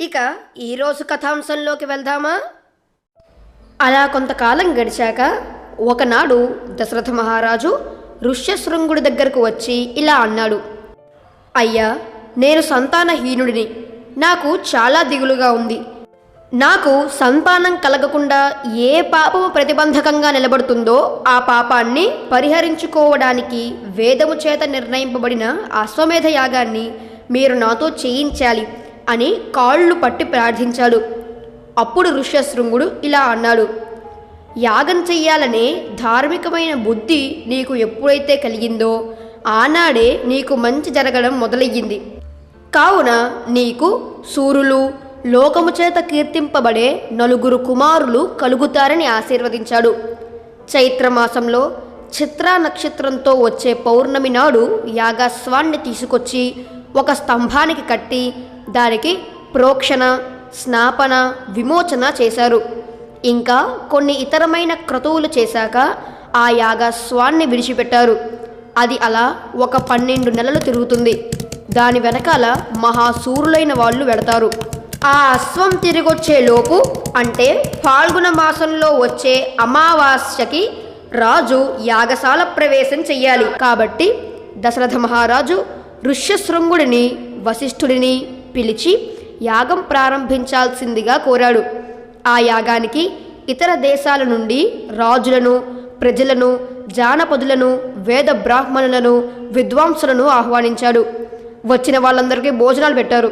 ఇక ఈరోజు కథాంశంలోకి వెళ్దామా? అలా కొంతకాలం గడిచాక ఒకనాడు దశరథ మహారాజు ఋష్యశృంగుడి దగ్గరకు వచ్చి ఇలా అన్నాడు. అయ్యా నేను సంతానహీనుడిని. నాకు చాలా దిగులుగా ఉంది. నాకు సంతానం కలగకుండా ఏ పాపము ప్రతిబంధకంగా నిలబడుతుందో ఆ పాపాన్ని పరిహరించుకోవడానికి వేదము చేత నిర్ణయింపబడిన అశ్వమేధ యాగాన్ని మీరు నాతో చేయించాలి. అని కాళ్ళు పట్టి ప్రార్థించాడు. అప్పుడు ఋష్యశృంగుడు ఇలా అన్నాడు యాగం చెయ్యాలనే ధార్మికమైన బుద్ధి నీకు ఎప్పుడైతే కలిగిందో ఆనాడే నీకు మంచి జరగడం మొదలయ్యింది. కావున నీకు సూర్యులు లోకము చేత కీర్తింపబడే నలుగురు కుమారులు కలుగుతారని ఆశీర్వదించాడు. చైత్రమాసంలో చిత్రా నక్షత్రంతో వచ్చే పౌర్ణమి నాడు యాగాస్వాన్ని తీసుకొచ్చి ఒక స్తంభానికి కట్టి దానికి ప్రోక్షణ స్నాపన విమోచన చేశారు. ఇంకా కొన్ని ఇతరమైన క్రతువులు చేశాక ఆ యాగస్వాన్ని విడిచిపెట్టారు. అది అలా ఒక పన్నెండు నెలలు తిరుగుతుంది. దాని వెనకాల మహాసూరులైన వాళ్ళు వెడతారు. ఆ అశ్వం తిరిగొచ్చే లోపు అంటే ఫాల్గుణ మాసంలో వచ్చే అమావాస్యకి రాజు యాగశాల ప్రవేశం చెయ్యాలి. కాబట్టి దశరథ మహారాజు ఋష్యశృంగుడిని వశిష్ఠుడిని పిలిచి యాగం ప్రారంభించాల్సిందిగా కోరాడు. ఆ యాగానికి ఇతర దేశాల నుండి రాజులను ప్రజలను జానపదులను వేద బ్రాహ్మణులను విద్వాంసులను ఆహ్వానించాడు. వచ్చిన వాళ్ళందరికీ భోజనాలు పెట్టారు.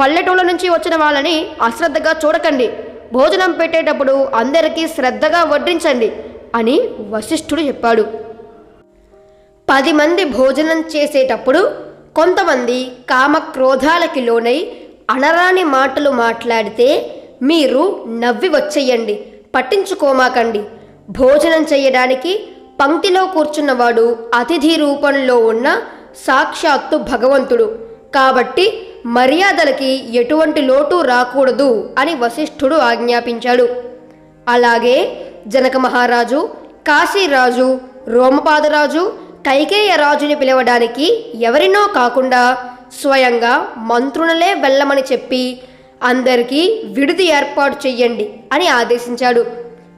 పల్లెటూళ్ళ నుంచి వచ్చిన వాళ్ళని అశ్రద్ధగా చూడకండి. భోజనం పెట్టేటప్పుడు అందరికీ శ్రద్ధగా వడ్డించండి అని వశిష్ఠుడు చెప్పాడు. పది మంది భోజనం చేసేటప్పుడు కొంతమంది కామక్రోధాలకి లోనై అనరాని మాటలు మాట్లాడితే మీరు నవ్వి వచ్చేయండి పట్టించుకోమాకండి. భోజనం చేయడానికి పంక్తిలో కూర్చున్నవాడు అతిథి రూపంలో ఉన్న సాక్షాత్తు భగవంతుడు. కాబట్టి మర్యాదలకి ఎటువంటి లోటు రాకూడదు అని వశిష్ఠుడు ఆజ్ఞాపించాడు. అలాగే జనక మహారాజు కాశీరాజు రోమపాదరాజు కైకేయ రాజుని పిలవడానికి ఎవరినో కాకుండా స్వయంగా మంత్రులనే వెళ్ళమని చెప్పి అందరికీ విడిది ఏర్పాటు చెయ్యండి అని ఆదేశించాడు.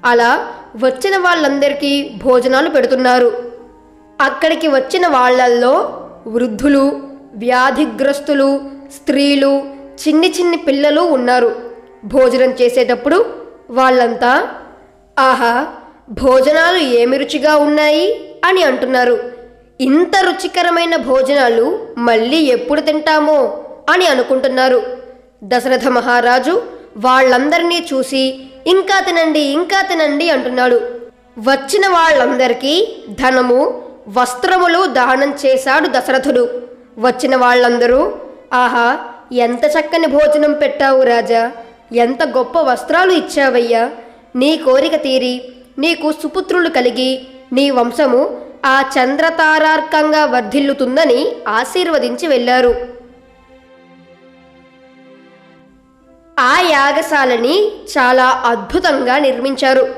అలా వచ్చిన వాళ్ళందరికీ భోజనాలు పెడుతున్నారు. అక్కడికి వచ్చిన వాళ్ళల్లో వృద్ధులు వ్యాధిగ్రస్తులు స్త్రీలు చిన్ని చిన్ని పిల్లలు ఉన్నారు. భోజనం చేసేటప్పుడు వాళ్ళంతా ఆహా భోజనాలు ఏమి రుచిగా ఉన్నాయి? అని అంటున్నారు. ఇంత రుచికరమైన భోజనాలు మళ్ళీ ఎప్పుడు తింటామో అని అనుకుంటున్నారు. దశరథ మహారాజు వాళ్ళందరినీ చూసి ఇంకా తినండి ఇంకా తినండి అంటున్నాడు. వచ్చిన వాళ్ళందరికీ ధనము వస్త్రములు దానం చేశాడు దశరథుడు. వచ్చిన వాళ్ళందరూ ఆహా ఎంత చక్కని భోజనం పెట్టావు రాజా ఎంత గొప్ప వస్త్రాలు ఇచ్చావయ్యా. నీ కోరిక తీరి నీకు సుపుత్రులు కలిగి నీ వంశము ఆ చంద్రతారార్కంగా వర్ధిల్లుతుందని ఆశీర్వదించి వెళ్ళారు. ఆ యాగశాలని చాలా అద్భుతంగా నిర్మించారు.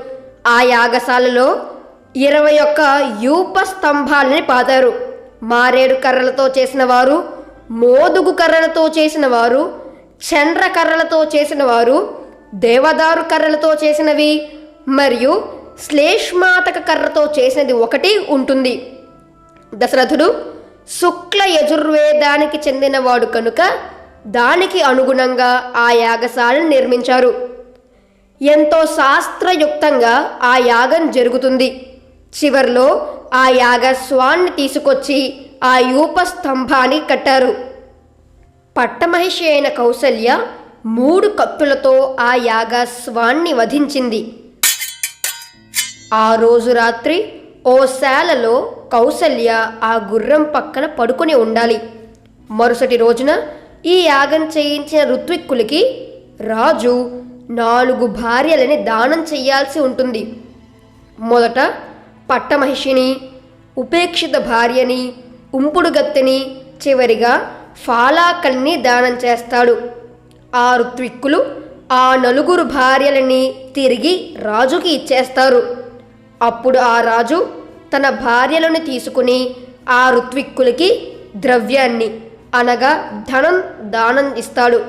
ఆ యాగశాలలో ఇరవై ఒక్క యూప స్తంభాలని పాతారు మారేడు కర్రలతో చేసిన వారు మోదుగు కర్రలతో చేసిన వారు చంద్ర కర్రలతో చేసిన వారు దేవదారు కర్రలతో చేసినవి మరియు శ్లేష్మాతక కర్రతో చేసినది ఒకటి ఉంటుంది. దశరథుడు శుక్ల యజుర్వేదానికి చెందినవాడు కనుక దానికి అనుగుణంగా ఆ యాగశాలను నిర్మించారు. ఎంతో శాస్త్రయుక్తంగా ఆ యాగం జరుగుతుంది. చివరిలో ఆ యాగస్వాన్ని తీసుకొచ్చి ఆ యూపస్తంభాన్ని కట్టారు. పట్టమహిషి అయిన కౌసల్య మూడు కత్తులతో ఆ యాగస్వాన్ని వధించింది. ఆ రోజు రాత్రి ఓ శాలలో కౌసల్య ఆ గుర్రం పక్కన పడుకొని ఉండాలి. మరుసటి రోజున ఈ యాగం చేయించిన ఋత్విక్కులకి రాజు నాలుగు భార్యలని దానం చెయ్యాల్సి ఉంటుంది. మొదట పట్టమహిషిని ఉపేక్షిత భార్యని ఉంపుడుగత్తెని చివరిగా ఫాలాకల్ని దానం చేస్తాడు. ఆ ఋత్విక్కులు ఆ నలుగురు భార్యలని తిరిగి రాజుకి ఇచ్చేస్తారు. అప్పుడు ఆ రాజు తన భార్యలను తీసుకుని ఆ ఋత్విక్కులకి ద్రవ్యాన్ని అనగా ధనం దానం ఇస్తాడు.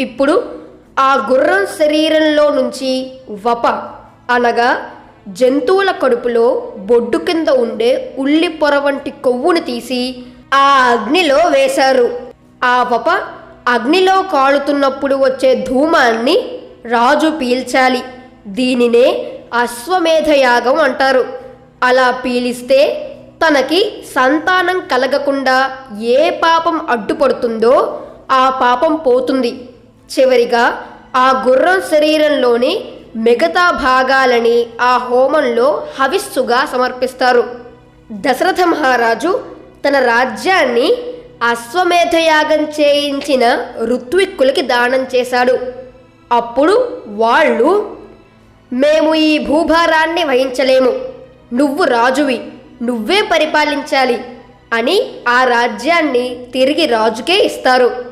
ఇప్పుడు ఆ గుర్రం శరీరంలో నుంచి వప అనగా జంతువుల కడుపులో బొడ్డు కింద ఉండే ఉల్లి పొర వంటి కొవ్వును తీసి ఆ అగ్నిలో వేశారు. ఆ వప అగ్నిలో కాలుతున్నప్పుడు వచ్చే ధూమాన్ని రాజు పీల్చాలి. దీనినే అశ్వమేధయాగం అంటారు. అలా పీలిస్తే తనకి సంతానం కలగకుండా ఏ పాపం అడ్డుపడుతుందో ఆ పాపం పోతుంది. చివరిగా ఆ గుర్రం శరీరంలోని మిగతా భాగాలని ఆ హోమంలో హవిస్సుగా సమర్పిస్తారు. దశరథ మహారాజు తన రాజ్యాన్ని అశ్వమేధయాగం చేయించిన ఋత్విక్కులకి దానం చేశాడు. అప్పుడు వాళ్ళు మేము ఈ భూభారాన్ని వహించలేము. నువ్వు రాజువి నువ్వే పరిపాలించాలి అని ఆ రాజ్యాన్ని తిరిగి రాజుకే ఇస్తారు.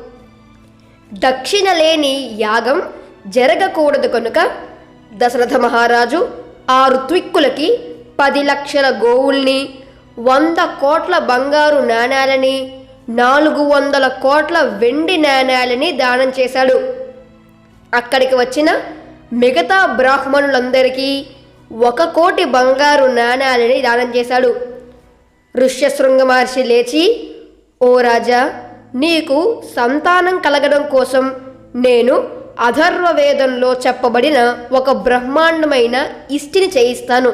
దక్షిణ లేని యాగం జరగకూడదు కనుక దశరథ మహారాజు ఆ ఋత్విక్కులకి పది లక్షల గోవుల్ని వంద కోట్ల బంగారు నాణాలని నాలుగు వందల కోట్ల వెండి నాణాలని దానం చేశాడు. అక్కడికి వచ్చిన మిగతా బ్రాహ్మణులందరికీ ఒక కోటి బంగారు నాణాలని దానం చేశాడు. ఋష్యశృంగ మహర్షి లేచి ఓ రాజా నీకు సంతానం కలగడం కోసం నేను అధర్వవేదంలో చెప్పబడిన ఒక బ్రహ్మాండమైన ఇష్టిని చేయిస్తాను.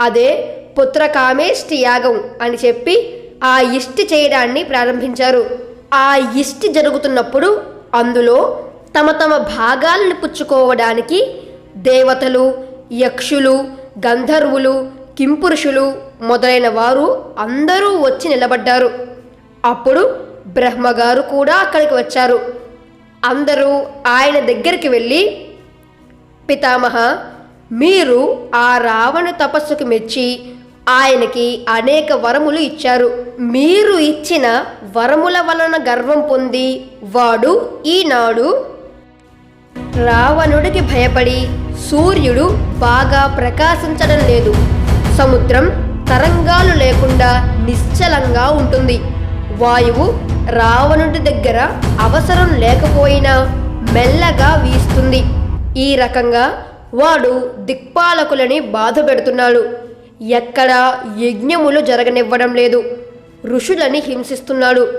అదే పుత్రకామేష్టి యాగం అని చెప్పి ఆ ఇష్టి చేయడాన్ని ప్రారంభించారు. ఆ ఇష్టి జరుగుతున్నప్పుడు అందులో తమ తమ భాగాలను పుచ్చుకోవడానికి దేవతలు యక్షులు గంధర్వులు కింపురుషులు మొదలైన వారు అందరూ వచ్చి నిలబడ్డారు. అప్పుడు బ్రహ్మగారు కూడా అక్కడికి వచ్చారు. అందరూ ఆయన దగ్గరికి వెళ్ళి పితామహ మీరు ఆ రావణ తపస్సుకు మెచ్చి ఆయనకి అనేక వరములు ఇచ్చారు. మీరు ఇచ్చిన వరముల వలన గర్వం పొంది వాడు ఈనాడు రావణుడికి భయపడి సూర్యుడు బాగా ప్రకాశించడం లేదు. సముద్రం తరంగాలు లేకుండా నిశ్చలంగా ఉంటుంది. వాయువు రావణుడి దగ్గర అవసరం లేకపోయినా మెల్లగా వీస్తుంది. ఈ రకంగా వాడు దిక్పాలకులని బాధ పెడుతున్నాడు. ఎక్కడా యజ్ఞములు జరగనివ్వడం లేదు. ఋషులని హింసిస్తున్నాడు.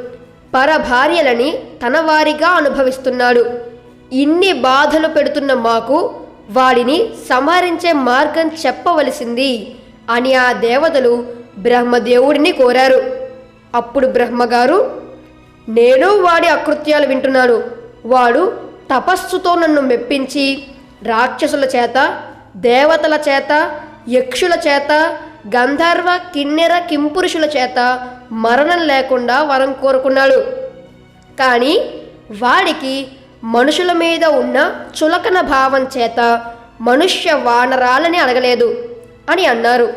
పరభార్యలని తన వారిగా అనుభవిస్తున్నాడు. ఇన్ని బాధలు పెడుతున్న మాకు వాడిని సంహరించే మార్గం చెప్పవలసింది అని ఆ దేవతలు బ్రహ్మదేవుడిని కోరారు. అప్పుడు బ్రహ్మగారు నేను వాడి అకృత్యాలు వింటున్నాను. వాడు తపస్సుతో నన్ను మెప్పించి రాక్షసుల చేత దేవతల చేత యక్షుల చేత గంధర్వ కిన్నెర కింపురుషుల చేత మరణం లేకుండా వరం కోరుకున్నాడు. కానీ వాడికి మనుషుల మీద ఉన్న చులకన భావం చేత మనుష్య వానరాలని అడగలేదు అని అన్నారు.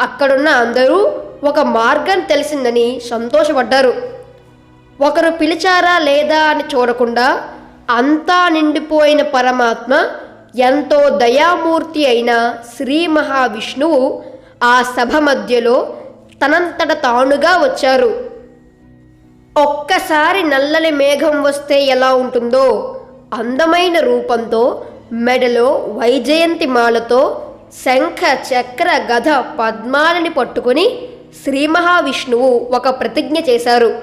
అక్కడున్న అందరూ ఒక మార్గం తెలిసిందని సంతోషపడ్డారు. ఒకరు పిలిచారా లేదా అని చూడకుండా అంతా నిండిపోయిన పరమాత్మ ఎంతో దయామూర్తి అయిన శ్రీ మహావిష్ణువు ఆ సభ మధ్యలో తనంతట తానుగా వచ్చారు. ఒక్కసారి నల్లని మేఘం వస్తే ఎలా ఉంటుందో అందమైన రూపంతో మెడలో వైజయంతి మాలతో శంఖ చక్ర గధ పద్మాలని పట్టుకుని శ్రీ మహావిష్ణువు ఒక ప్రతిజ్ఞ చేశారు.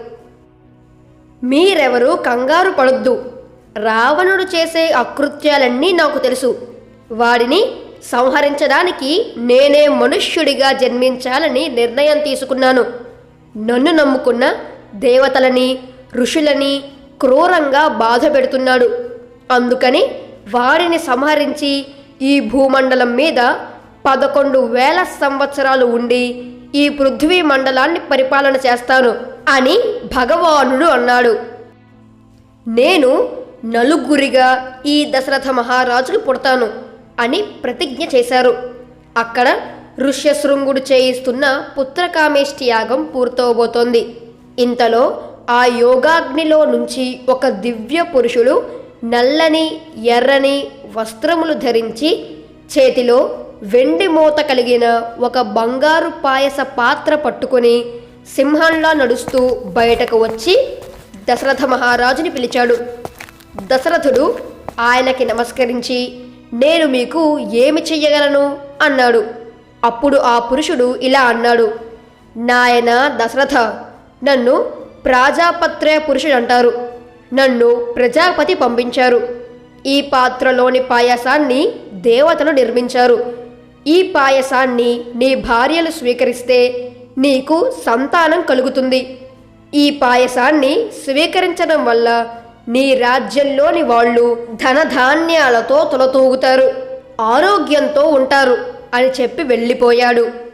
మీరెవరూ కంగారు పడొద్దు. రావణుడు చేసే అకృత్యాలన్నీ నాకు తెలుసు. వాడిని సంహరించడానికి నేనే మనుష్యుడిగా జన్మించాలని నిర్ణయం తీసుకున్నాను. నన్ను నమ్ముకున్న దేవతలని ఋషులని క్రూరంగా బాధ పెడుతున్నాడు. అందుకని వారిని సంహరించి ఈ భూమండలం మీద పదకొండు వేల సంవత్సరాలు ఉండి ఈ పృథ్వీ మండలాన్ని పరిపాలన చేస్తాను అని భగవానుడు అన్నాడు. నేను నలుగురిగా ఈ దశరథ మహారాజుకు పుడతాను అని ప్రతిజ్ఞ చేశారు. అక్కడ ఋష్యశృంగుడు చేయిస్తున్న పుత్రకామేష్టి యాగం పూర్తవబోతోంది. ఇంతలో ఆ యోగాగ్నిలో నుంచి ఒక దివ్య పురుషుడు నల్లని ఎర్రని వస్త్రములు ధరించి చేతిలో వెండి మూత కలిగిన ఒక బంగారు పాయస పాత్ర పట్టుకొని సింహంలా నడుస్తూ బయటకు వచ్చి దశరథ మహారాజుని పిలిచాడు. దశరథుడు ఆయనకి నమస్కరించి నేను మీకు ఏమి చెయ్యగలను? అన్నాడు. అప్పుడు ఆ పురుషుడు ఇలా అన్నాడు. నాయన దశరథ నన్ను ప్రాజాపత్రయ పురుషుడు అంటారు. నన్ను ప్రజాపతి పంపించారు. ఈ పాత్రలోని పాయసాన్ని దేవతలు నిర్మించారు. ఈ పాయసాన్ని నీ భార్యలు స్వీకరిస్తే నీకు సంతానం కలుగుతుంది. ఈ పాయసాన్ని స్వీకరించడం వల్ల నీ రాజ్యంలోని వాళ్ళు ధనధాన్యాలతో తొలతూగుతారు. ఆరోగ్యంతో ఉంటారు అని చెప్పి వెళ్ళిపోయాడు.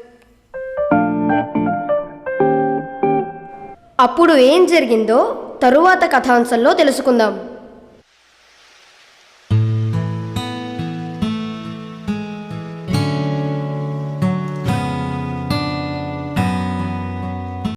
అప్పుడు ఏం జరిగిందో తరువాత కథాంశంలో తెలుసుకుందాం.